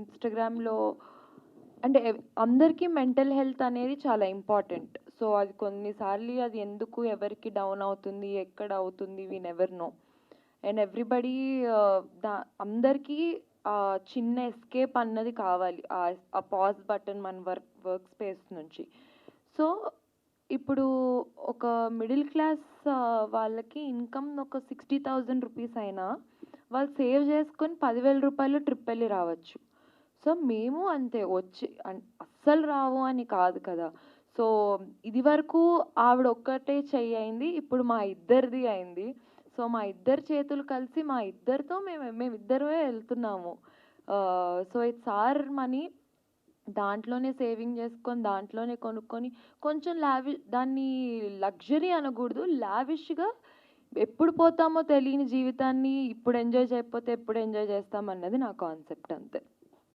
ఇన్స్టాగ్రామ్లో అంటే అందరికీ మెంటల్ హెల్త్ అనేది చాలా ఇంపార్టెంట్. సో అది కొన్నిసార్లు అది ఎందుకు ఎవరికి డౌన్ అవుతుంది ఎక్కడ అవుతుంది we never know and everybody దా అందరికీ చిన్న ఎస్కేప్ అన్నది కావాలి. ఆ- ఆ పాజ్ బటన్ మన వర్క్ వర్క్ స్పేస్ నుంచి. సో ఇప్పుడు ఒక మిడిల్ క్లాస్ వాళ్ళకి ఇన్కమ్ ఒక సిక్స్టీ థౌజండ్ రూపీస్ అయినా వాళ్ళు సేవ్ చేసుకొని పదివేల రూపాయలు ట్రిప్ వెళ్ళి రావచ్చు. సో మేము అంతే వచ్చి అన్- అస్సలు రావు అని కాదు కదా. సో ఇది వరకు ఆవిడ ఒక్కటే చెయ్యి అయింది ఇప్పుడు మా ఇద్దరిది అయింది. సో మా ఇద్దరు చేతులు కలిసి మా ఇద్దరితో మేము మేమిద్దరమే వెళ్తున్నాము. So it's our money. దాంట్లోనే సేవింగ్ చేసుకొని దాంట్లోనే కొనుక్కొని కొంచెం లావి దాన్ని లగ్జరీ అనకూడదు లావిష్గా ఎప్పుడు పోతామో తెలియని జీవితాన్ని ఇప్పుడు ఎంజాయ్ చేయకపోతే ఎప్పుడు ఎంజాయ్ చేస్తామన్నది నా కాన్సెప్ట్ అంతే.